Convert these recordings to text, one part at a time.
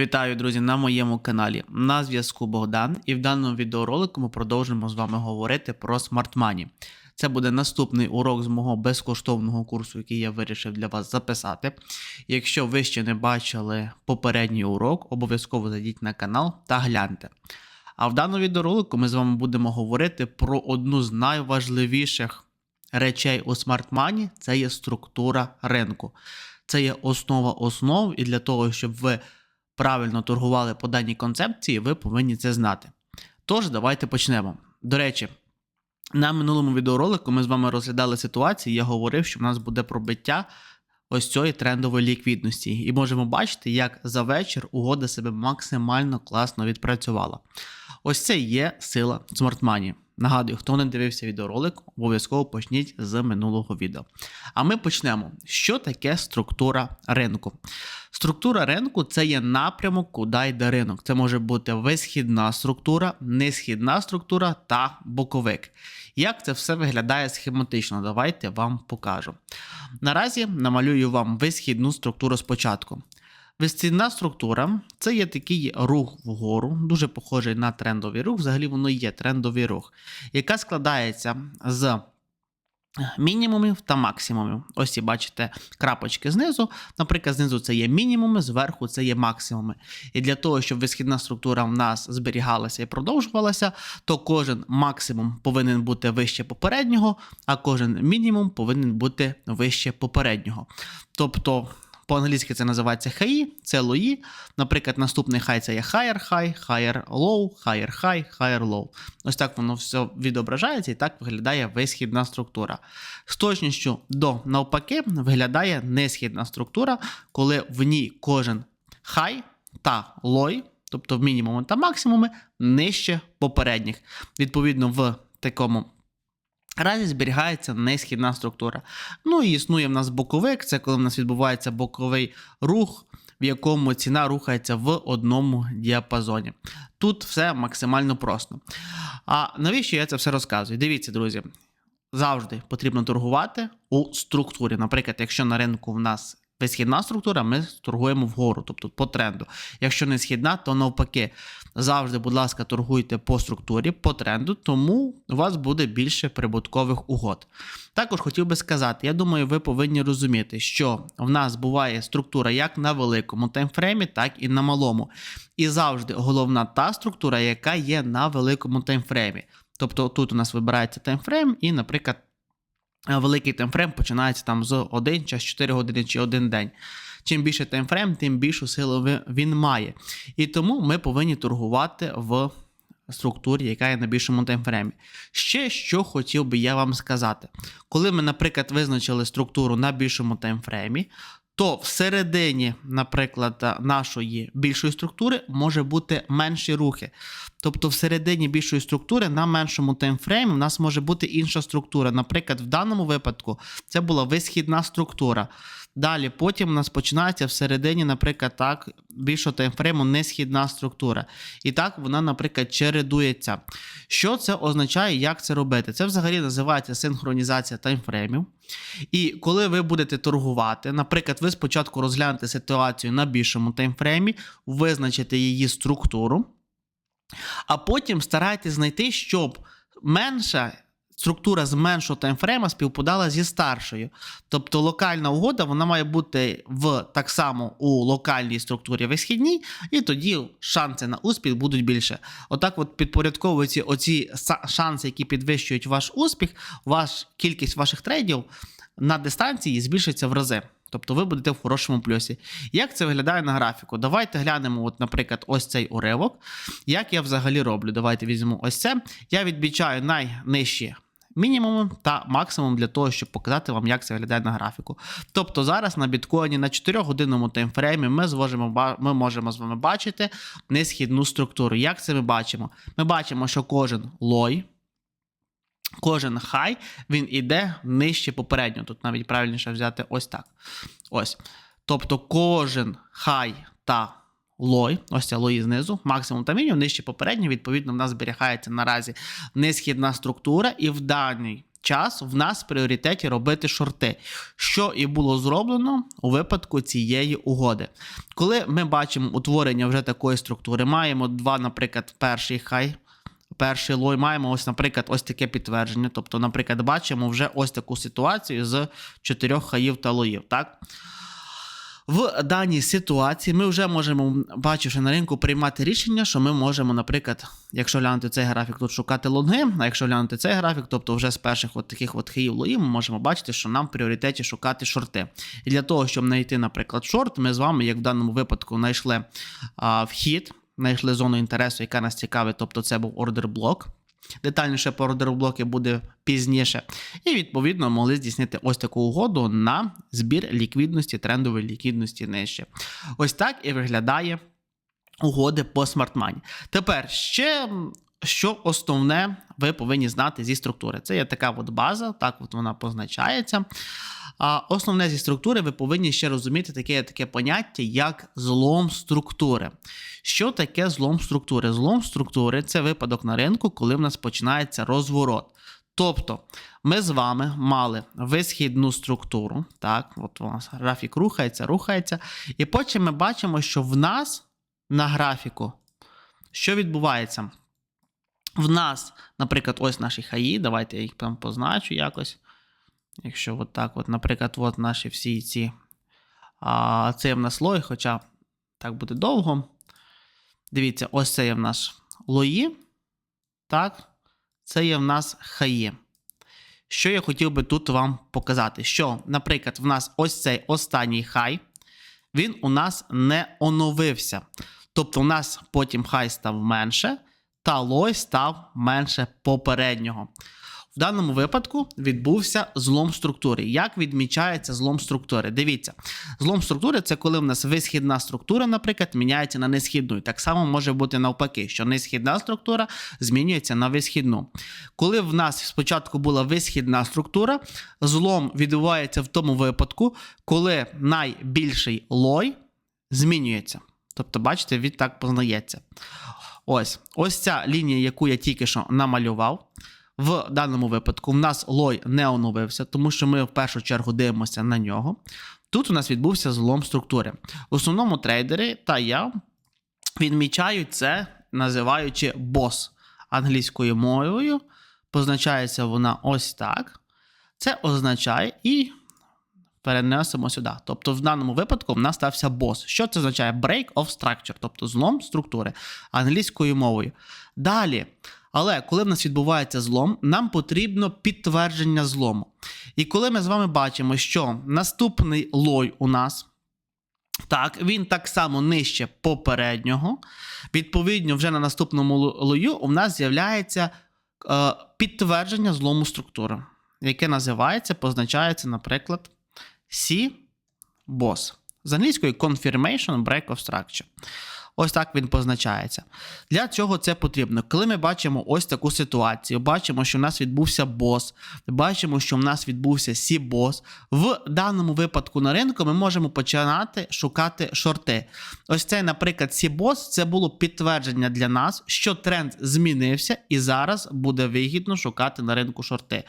Вітаю, друзі, на моєму каналі. На зв'язку Богдан, і в даному відеоролику ми продовжимо з вами говорити про Money. Це буде наступний урок з мого безкоштовного курсу, який я вирішив для вас записати. Якщо ви ще не бачили попередній урок, обов'язково зайдіть на канал та гляньте. А в даному відеоролику ми з вами будемо говорити про одну з найважливіших речей у Money – це є структура ринку. Це є основа основ, і для того, щоб ви правильно торгували по даній концепції, ви повинні це знати. Тож, давайте почнемо. До речі, на минулому відеоролику ми з вами розглядали ситуацію, я говорив, що в нас буде пробиття ось цієї трендової ліквідності. І можемо бачити, як за вечір угода себе максимально класно відпрацювала. Ось це є сила Money. Нагадую, хто не дивився відеоролик, обов'язково почніть з минулого відео. А ми почнемо. Що таке структура ринку? Структура ринку це є напрямок, куди йде ринок. Це може бути висхідна структура, несхідна структура та боковик. Як це все виглядає схематично? Давайте вам покажу. Наразі намалюю вам висхідну структуру спочатку. Висхідна структура це є такий рух вгору, дуже похожий на трендовий рух. Взагалі воно є трендовий рух, яка складається з мінімумів та максимумів. Ось і бачите крапочки знизу. Наприклад, знизу це є мінімуми, зверху це є максимуми. І для того, щоб висхідна структура в нас зберігалася і продовжувалася, то кожен максимум повинен бути вище попереднього, а кожен мінімум повинен бути вище попереднього. Тобто. По-англійськи це називається хаї, це лої. Наприклад, наступний хай це є higher high, higher low, higher high, higher low. Ось так воно все відображається і так виглядає висхідна структура. З точністю до навпаки виглядає несхідна структура, коли в ній кожен хай та лой, тобто в мінімуми та максимуми, нижче попередніх. Відповідно, в такому разі зберігається несхідна структура. Ну і існує в нас боковик, це коли в нас відбувається боковий рух, в якому ціна рухається в одному діапазоні. Тут все максимально просто. А навіщо я це все розказую? Дивіться, друзі. Завжди потрібно торгувати у структурі. Наприклад, якщо на ринку в нас висхідна структура, ми торгуємо вгору, тобто по тренду. Якщо не східна, то навпаки. Завжди, будь ласка, торгуйте по структурі, по тренду, тому у вас буде більше прибуткових угод. Також хотів би сказати, я думаю, ви повинні розуміти, що в нас буває структура як на великому таймфреймі, так і на малому. І завжди головна та структура, яка є на великому таймфреймі. Тобто тут у нас вибирається таймфрейм, і, наприклад, великий таймфрейм починається там з 1 час 4 години чи 1 день. Чим більше таймфрейм, тим більшу силу він має. І тому ми повинні торгувати в структурі, яка є на більшому таймфреймі. Ще що хотів би я вам сказати. Коли ми, наприклад, визначили структуру на більшому таймфреймі, то всередині, наприклад, нашої більшої структури може бути менші рухи. Тобто, всередині більшої структури на меншому таймфреймі в нас може бути інша структура. Наприклад, в даному випадку це була висхідна структура. Далі, потім у нас починається всередині, наприклад, так, більшого таймфрейму несхідна структура. І так вона, наприклад, чередується. Що це означає, як це робити? Це взагалі називається синхронізація таймфреймів. І коли ви будете торгувати, наприклад, ви спочатку розглянете ситуацію на більшому таймфреймі, визначите її структуру, а потім старайтесь знайти, щоб менша структура з меншого таймфрейма співпадала зі старшою. Тобто локальна угода вона має бути в так само у локальній структурі висхідній, і тоді шанси на успіх будуть більше. Отак, от підпорядковуються оці шанси, які підвищують ваш успіх, ваш кількість ваших трейдів на дистанції збільшиться в рази. Тобто ви будете в хорошому плюсі. Як це виглядає на графіку? Давайте глянемо, от, наприклад, ось цей уривок. Як я взагалі роблю? Давайте візьмемо ось це. Я відбічаю найнижчі мінімум та максимум для того, щоб показати вам, як це виглядає на графіку. Тобто зараз на біткоїні на 4-годинному таймфреймі ми зможемо, ми можемо з вами бачити несхідну структуру. Як це ми бачимо? Ми бачимо, що кожен лой. Кожен хай він іде нижче попередньо. Тут навіть правильніше взяти ось так. Ось. Тобто кожен хай та лой, ось ця лої знизу, максимум та мінімум, нижче попередньо, відповідно, в нас зберігається наразі несхідна структура, і в даній час в нас в пріоритеті робити шорти, що і було зроблено у випадку цієї угоди. Коли ми бачимо утворення вже такої структури, маємо два, наприклад, перший хай. Перший лой маємо ось, наприклад, ось таке підтвердження. Тобто, наприклад, бачимо вже ось таку ситуацію з чотирьох хаїв та лоїв. Так? В даній ситуації ми вже можемо, бачивши на ринку, приймати рішення, що ми можемо, наприклад, якщо глянути цей графік, тут шукати лонги, а якщо глянути цей графік, тобто вже з перших от таких от хаїв лоїв, ми можемо бачити, що нам в пріоритеті шукати шорти. І для того, щоб знайти, наприклад, шорт, ми з вами, як в даному випадку, знайшли а, вхід, знайшли зону інтересу, яка нас цікавить, тобто це був ордер блок. Детальніше про ордерблоки буде пізніше. І, відповідно, могли здійснити ось таку угоду на збір ліквідності, трендової ліквідності нижче. Ось так і виглядає угоди по смартмані. Тепер ще. Що основне ви повинні знати зі структури? Це є така от база, так от вона позначається. А основне зі структури ви повинні ще розуміти таке таке поняття, як злом структури. Що таке злом структури? Злом структури це випадок на ринку, коли в нас починається розворот. Тобто ми з вами мали висхідну структуру. Так, от у нас графік рухається, рухається. І потім ми бачимо, що в нас на графіку що відбувається? В нас, наприклад, ось наші хаї. Давайте я їх там позначу якось. Якщо от так, от, наприклад, от наші всі ці. А, Це в нас лой, хоча так буде довго. Дивіться, ось це є в нас лої. Так, це є в нас хаї. Що я хотів би тут вам показати? Що, наприклад, в нас ось цей останній хай, він у нас не оновився. Тобто, у нас потім хай став менше, та лой став менше попереднього. Даному випадку відбувся злом структури. Як відмічається злом структури? Дивіться, злом структури це коли в нас висхідна структура, наприклад, міняється на несхідну. І так само може бути навпаки, що несхідна структура змінюється на висхідну. Коли в нас спочатку була висхідна структура, злом відбувається в тому випадку, коли найбільший лой змінюється. Тобто, бачите, він так познається. Ось ось ця лінія, яку я тільки що намалював. В даному випадку в нас лой не оновився, тому що ми в першу чергу дивимося на нього. Тут у нас відбувся злом структури. В основному трейдери та я відмічають це, називаючи бос англійською мовою. Позначається вона ось так. Це означає і перенесемо сюди. Тобто, в даному випадку в нас стався бос. Що це означає? Break of structure, тобто злом структури англійською мовою. Далі. Але коли в нас відбувається злом, нам потрібно підтвердження злому. І коли ми з вами бачимо, що наступний лой у нас. Так, він так само нижче попереднього. Відповідно, вже на наступному лою у нас з'являється е, підтвердження злому структури, яке називається, позначається, наприклад, C-BOSS. З англійської Confirmation Break of Structure. Ось так він позначається. Для цього це потрібно. Коли ми бачимо ось таку ситуацію, бачимо, що в нас відбувся бос, бачимо, що в нас відбувся сі-бос. В даному випадку на ринку ми можемо починати шукати шорти. Ось цей, наприклад, сі-бос це було підтвердження для нас, що тренд змінився, і зараз буде вигідно шукати на ринку шорти.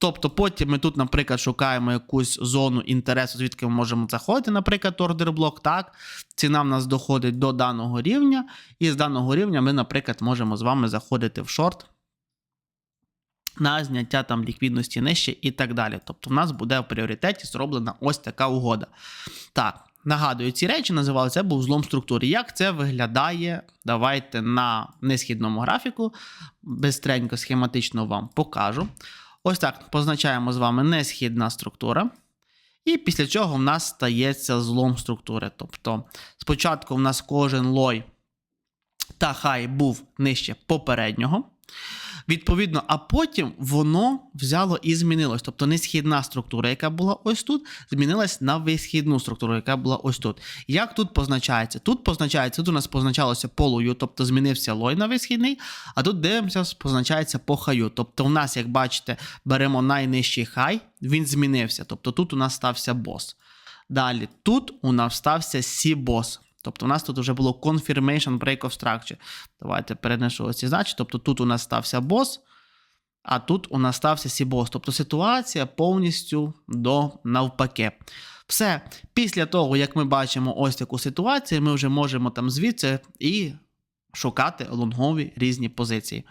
Тобто потім ми тут, наприклад, шукаємо якусь зону інтересу, звідки ми можемо заходити, наприклад, ордер блок. Так, ціна в нас доходить до даного рівня, і з даного рівня ми, наприклад, можемо з вами заходити в шорт на зняття там ліквідності нижче і так далі. Тобто, в нас буде в пріоритеті зроблена ось така угода. Так. Нагадую, ці речі називали це був злом структури. Як це виглядає? Давайте на несхідному графіку. Бистренько схематично вам покажу. Ось так позначаємо з вами несхідна структура. І після чого в нас стається злом структури. Тобто, спочатку в нас кожен лой та хай був нижче попереднього. Відповідно, а потім воно взяло і змінилось. Тобто несхідна структура, яка була ось тут, змінилась на висхідну структуру, яка була ось тут. Як тут позначається? Тут позначається, тут у нас позначалося полою, тобто змінився лой на висхідний, а тут дивимося, позначається по хаю. Тобто, у нас, як бачите, беремо найнижчий хай, він змінився. Тобто тут у нас стався бос. Далі тут у нас стався сі-бос. Тобто у нас тут вже було confirmation break of structure. Давайте перенесу ці значення. Тобто тут у нас стався бос. а тут у нас стався Сібос. Тобто ситуація повністю до навпаки. Все, після того, як ми бачимо ось таку ситуацію, ми вже можемо там звідси і шукати лонгові різні позиції.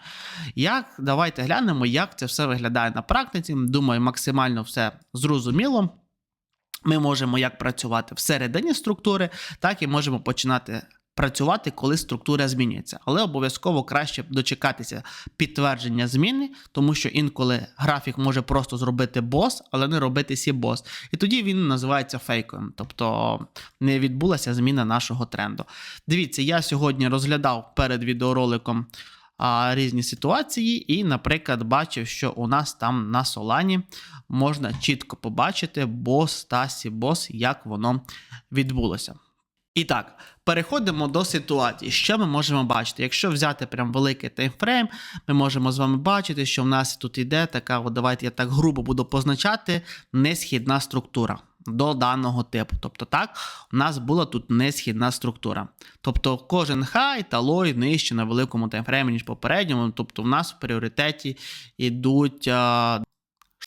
Як, давайте глянемо, як це все виглядає на практиці. Думаю, максимально все зрозуміло. Ми можемо як працювати всередині структури, так і можемо починати працювати, коли структура змінюється. Але обов'язково краще дочекатися підтвердження зміни, тому що інколи графік може просто зробити бос, але не робити сі бос. І тоді він називається фейковим, тобто не відбулася зміна нашого тренду. Дивіться, я сьогодні розглядав перед відеороликом а, різні ситуації, і, наприклад, бачив, що у нас там на Солані можна чітко побачити бос та сі-бос, як воно відбулося. І так, переходимо до ситуації. Що ми можемо бачити? Якщо взяти прям великий таймфрейм, ми можемо з вами бачити, що в нас тут йде така, от давайте я так грубо буду позначати, несхідна структура до даного типу. Тобто, так, у нас була тут несхідна структура. Тобто, кожен хай та лой нижче на великому таймфреймі, ніж попередньому. Тобто, в нас в пріоритеті йдуть а,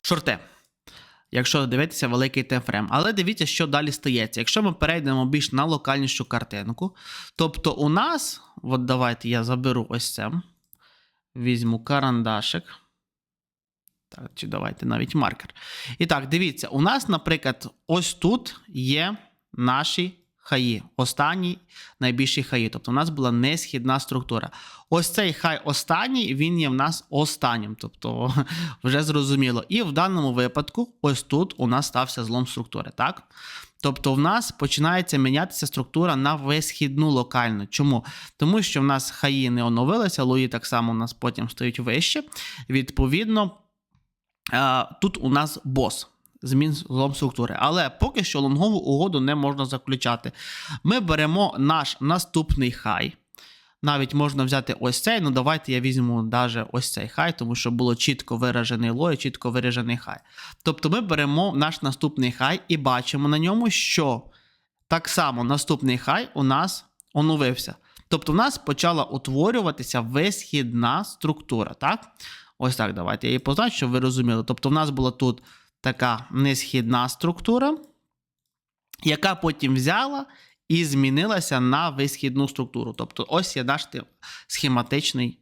шорти якщо дивитися великий таймфрейм. Але дивіться, що далі стається. Якщо ми перейдемо більш на локальнішу картинку, тобто у нас, от давайте я заберу ось це, візьму карандашик. Чи давайте навіть маркер. І так, дивіться, у нас, наприклад, ось тут є наші хаї. Останній найбільший хаї. Тобто у нас була несхідна структура. Ось цей хай останній, він є в нас останнім. Тобто, вже зрозуміло. І в даному випадку, ось тут у нас стався злом структури. так? Тобто в нас починається мінятися структура на висхідну локальну. Чому? Тому що в нас хаї не оновилися, лої так само у нас потім стають вище. Відповідно, тут у нас бос змін злом структури. Але поки що лонгову угоду не можна заключати. Ми беремо наш наступний хай. Навіть можна взяти ось цей, ну давайте я візьму даже ось цей хай, тому що було чітко виражений лой, чітко виражений хай. Тобто ми беремо наш наступний хай і бачимо на ньому, що так само наступний хай у нас оновився. Тобто в нас почала утворюватися висхідна структура. так? Ось так, давайте я її позначу, щоб ви розуміли. Тобто, в нас була тут така несхідна структура, яка потім взяла і змінилася на висхідну структуру. Тобто, ось є наш схематичний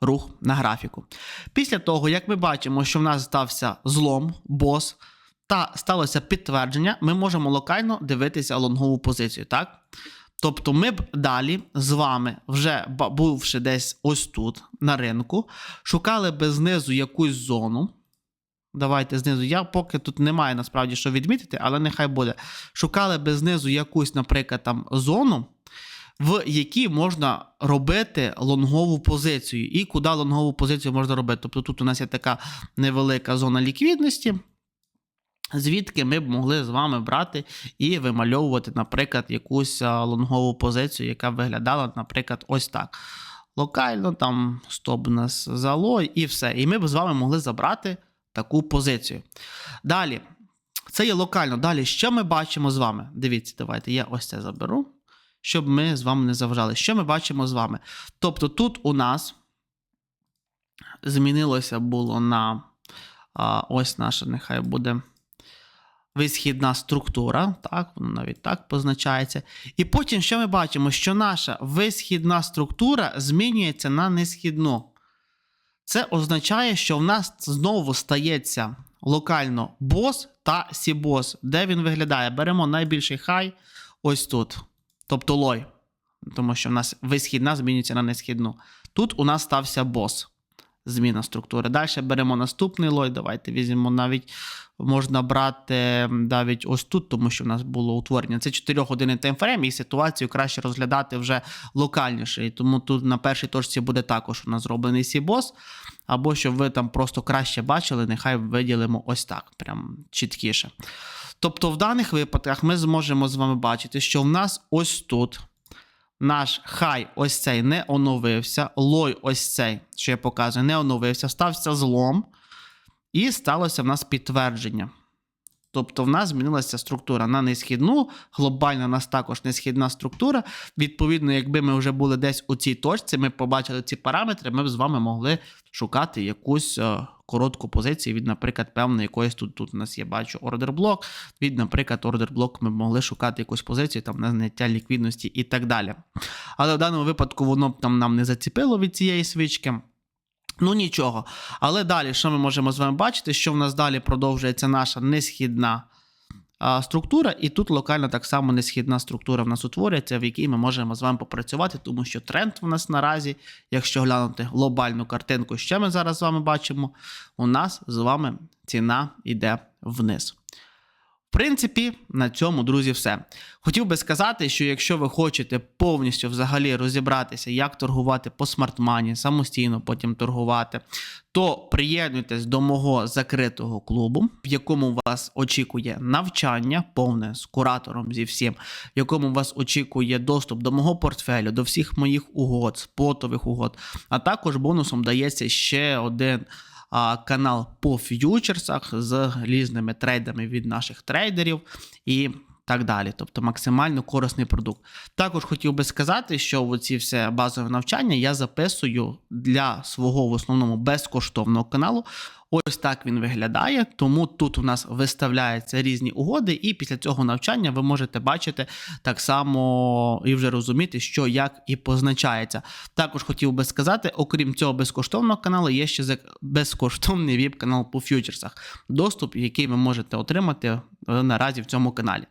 рух на графіку. Після того, як ми бачимо, що в нас стався злом, бос, та сталося підтвердження, ми можемо локально дивитися лонгову позицію. так? Тобто ми б далі з вами, вже бувши десь ось тут на ринку, шукали би знизу якусь зону. Давайте знизу. Я поки тут немає насправді що відмітити, але нехай буде. Шукали би знизу якусь, наприклад, там зону, в якій можна робити лонгову позицію. І куди лонгову позицію можна робити. Тобто тут у нас є така невелика зона ліквідності. Звідки ми б могли з вами брати і вимальовувати, наприклад, якусь лонгову позицію, яка виглядала, наприклад, ось так. Локально, там стоп нас залой, і все. І ми б з вами могли забрати таку позицію. Далі, це є локально. Далі, що ми бачимо з вами? Дивіться, давайте я ось це заберу, щоб ми з вами не заважали. Що ми бачимо з вами? Тобто, тут у нас змінилося було на а, ось наша, нехай буде. Висхідна структура, так, воно навіть так позначається. І потім, що ми бачимо, що наша висхідна структура змінюється на несхідну. Це означає, що в нас знову стається локально бос та сібос. Де він виглядає? Беремо найбільший хай ось тут. Тобто лой. Тому що в нас висхідна змінюється на несхідну. Тут у нас стався бос. Зміна структури. Далі беремо наступний лой. Давайте візьмемо навіть можна брати навіть ось тут, тому що в нас було утворення. Це 4 години таймфрейм, і ситуацію краще розглядати вже локальніше. І тому тут на першій точці буде також у нас зроблений сібос. Або щоб ви там просто краще бачили, нехай виділимо ось так, прям чіткіше. Тобто, в даних випадках ми зможемо з вами бачити, що в нас ось тут. Наш хай ось цей не оновився, лой ось цей, що я показую, не оновився, стався злом. І сталося в нас підтвердження. Тобто в нас змінилася структура на несхідну, глобально у нас також несхідна структура. Відповідно, якби ми вже були десь у цій точці, ми побачили ці параметри, ми б з вами могли шукати якусь е, коротку позицію від, наприклад, певної якоїсь тут, тут у нас є, бачу, ордер блок. Від, наприклад, ордер блок ми могли шукати якусь позицію там на зняття ліквідності і так далі. Але в даному випадку воно б там нам не заціпило від цієї свічки. Ну нічого. Але далі, що ми можемо з вами бачити, що в нас далі продовжується наша несхідна структура, і тут локально так само несхідна структура в нас утворюється, в якій ми можемо з вами попрацювати, тому що тренд в нас наразі, якщо глянути глобальну картинку, що ми зараз з вами бачимо, у нас з вами ціна йде вниз. Принципі, на цьому, друзі, все. Хотів би сказати, що якщо ви хочете повністю взагалі розібратися, як торгувати по смартмані, самостійно потім торгувати, то приєднуйтесь до мого закритого клубу, в якому вас очікує навчання повне з куратором зі всім, в якому вас очікує доступ до мого портфелю, до всіх моїх угод, спотових угод. А також бонусом дається ще один канал по ф'ючерсах з різними трейдами від наших трейдерів і так далі. Тобто максимально корисний продукт. Також хотів би сказати, що оці все базове навчання я записую для свого в основному безкоштовного каналу. Ось так він виглядає. Тому тут у нас виставляються різні угоди, і після цього навчання ви можете бачити так само і вже розуміти, що як і позначається. Також хотів би сказати, окрім цього безкоштовного каналу, є ще безкоштовний віп-канал по фьючерсах, доступ, який ви можете отримати е, наразі в цьому каналі.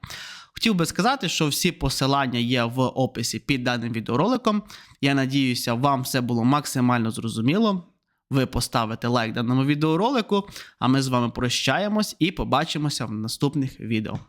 Хотів би сказати, що всі посилання є в описі під даним відеороликом. Я надіюся, вам все було максимально зрозуміло. Ви поставите лайк даному відеоролику, а ми з вами прощаємось і побачимося в наступних відео.